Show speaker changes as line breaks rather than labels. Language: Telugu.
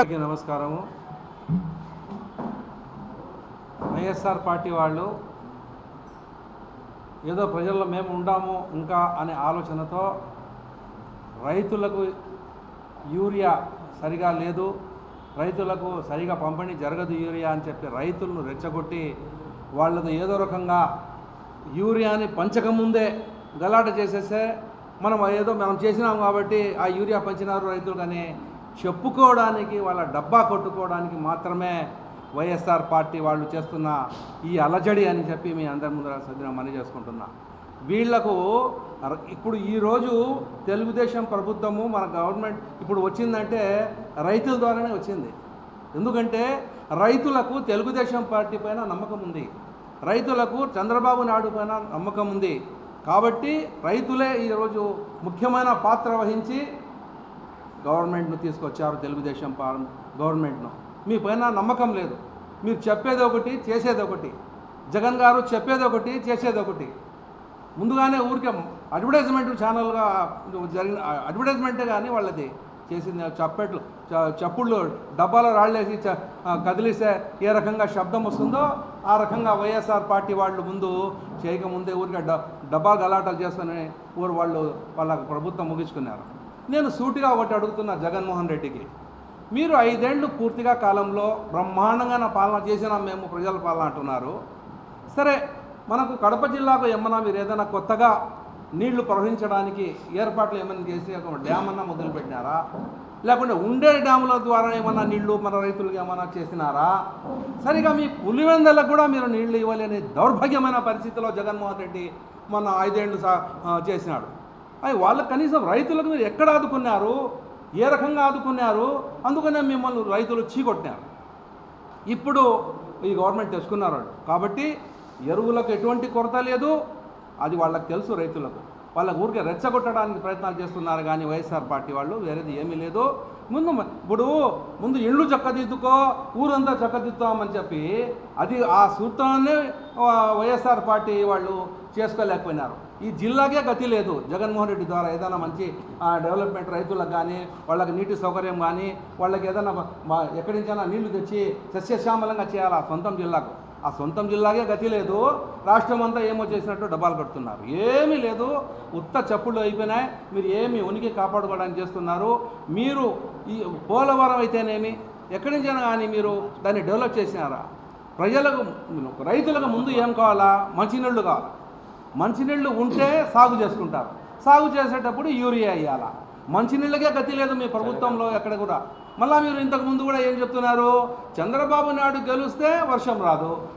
నమస్కారము. వైఎస్ఆర్ పార్టీ వాళ్ళు ఏదో ప్రజల్లో మేము ఉండాము ఇంకా అనే ఆలోచనతో రైతులకు యూరియా సరిగా లేదు రైతులకు సరిగా పంపిణీ జరగదు యూరియా అని చెప్పి రైతులను రెచ్చగొట్టి వాళ్ళతో ఏదో రకంగా యూరియాని పంచకముందే గలాట చేసేస్తే మనం ఏదో మనం చేసినాం కాబట్టి ఆ యూరియా పంచినారు రైతులు కానీ చెప్పుకోవడానికి వాళ్ళ డబ్బా కొట్టుకోవడానికి మాత్రమే వైఎస్ఆర్ పార్టీ వాళ్ళు చేస్తున్న ఈ అలజడి అని చెప్పి మీ అందరి ముందర సద్దిన మనీ చేసుకుంటున్నా. వీళ్ళకు ఇప్పుడు ఈరోజు తెలుగుదేశం ప్రభుత్వము మన గవర్నమెంట్ ఇప్పుడు వచ్చిందంటే రైతుల ద్వారానే వచ్చింది. ఎందుకంటే రైతులకు తెలుగుదేశం పార్టీ పైన నమ్మకం ఉంది. రైతులకు చంద్రబాబు నాయుడు పైన నమ్మకం ఉంది. కాబట్టి రైతులే ఈరోజు ముఖ్యమైన పాత్ర వహించి గవర్నమెంట్ను తీసుకొచ్చారు తెలుగుదేశం పా గవర్నమెంట్ను. మీ పైన నమ్మకం లేదు. మీరు చెప్పేది ఒకటి చేసేది ఒకటి. జగన్ గారు చెప్పేది ఒకటి చేసేది ఒకటి. ముందుగానే ఊరికే అడ్వర్టైజ్మెంట్ ఛానల్గా జరిగిన అడ్వర్టైజ్మెంటే కానీ వాళ్ళది చేసింది. చప్పెట్లు చప్పుళ్ళు డబ్బాలో రాళ్ళేసి చ కదిలిస్తే ఏ రకంగా శబ్దం వస్తుందో ఆ రకంగా వైఎస్ఆర్ పార్టీ వాళ్ళు ముందు చేయకముందే ఊరికే డ డబ్బా గలాటాలు చేసుకుని ఊరు వాళ్ళు వాళ్ళ ప్రభుత్వం ముగించుకున్నారు. నేను సూటిగా ఒకటి అడుగుతున్నా జగన్మోహన్ రెడ్డికి. మీరు ఐదేళ్ళు పూర్తిగా కాలంలో బ్రహ్మాండంగా నా పాలన చేసిన మేము ప్రజల పాలన అంటున్నారు. సరే మనకు కడప జిల్లాకు ఏమన్నా మీరు ఏదైనా కొత్తగా నీళ్ళు ప్రవహించడానికి ఏర్పాట్లు ఏమైనా చేసి ఒక డ్యామ్ అన్నా మొదలుపెట్టినారా? లేకుంటే ఉండే డ్యాముల ద్వారా ఏమన్నా నీళ్ళు మన రైతులకు ఏమైనా చేసినారా? సరిగా మీ పులివెందలకు కూడా మీరు నీళ్ళు ఇవ్వలేని దౌర్భాగ్యమైన పరిస్థితిలో జగన్మోహన్ రెడ్డి మొన్న ఐదేళ్ళు సా చేసినాడు. అవి వాళ్ళకి కనీసం రైతులకు మీరు ఎక్కడ ఆదుకున్నారు? ఏ రకంగా ఆదుకున్నారు? అందుకనే మిమ్మల్ని రైతులు చీకొట్టినారు. ఇప్పుడు ఈ గవర్నమెంట్ తెచ్చుకున్నారు కాబట్టి ఎరువులకు ఎటువంటి కొరత లేదు. అది వాళ్ళకి తెలుసు రైతులకు. వాళ్ళ ఊరికే రెచ్చగొట్టడానికి ప్రయత్నాలు చేస్తున్నారు కానీ వైఎస్ఆర్ పార్టీ వాళ్ళు వేరేది ఏమీ లేదు. ముందు ఇప్పుడు ముందు ఇళ్ళు చక్కదిద్దుకో ఊరంతా చక్కదిద్దామని చెప్పి అది ఆ సూత్రాన్ని వైఎస్ఆర్ పార్టీ వాళ్ళు చేసుకోలేకపోయినారు. ఈ జిల్లాకే గతి లేదు. జగన్మోహన్ రెడ్డి ద్వారా ఏదైనా మంచి ఆ, డెవలప్మెంట్ రైతులకు కానీ వాళ్ళకి నీటి సౌకర్యం కానీ వాళ్ళకి ఏదైనా ఎక్కడి నుంచైనా నీళ్ళు తెచ్చి సస్యశ్యామలంగా చేయాలి ఆ సొంతం జిల్లాకు. ఆ సొంతం జిల్లాకే గతి లేదు. రాష్ట్రం అంతా ఏమో చేసినట్టు డబ్బాలు కడుతున్నారు. ఏమీ లేదు. ఉత్త చప్పుళ్ళు అయిపోయినాయి. మీరు ఏమి ఉనికి కాపాడుకోవడానికి చేస్తున్నారు. మీరు ఈ పోలవరం అయితేనేమి ఎక్కడి నుంచైనా కానీ మీరు దాన్ని డెవలప్ చేసినారా? ప్రజలకు రైతులకు ముందు ఏం కావాలా? మంచినీళ్ళు కావాలా? మంచినీళ్ళు ఉంటే సాగు చేసుకుంటారు. సాగు చేసేటప్పుడు యూరియా వేయాలా? మంచినీళ్ళకే గతి లేదు మీ ప్రభుత్వంలో ఎక్కడ కూడా. మళ్ళీ మీరు ఇంతకు ముందు కూడా ఏం చెప్తున్నారు? చంద్రబాబు నాయుడు గెలిస్తే వర్షం రాదు.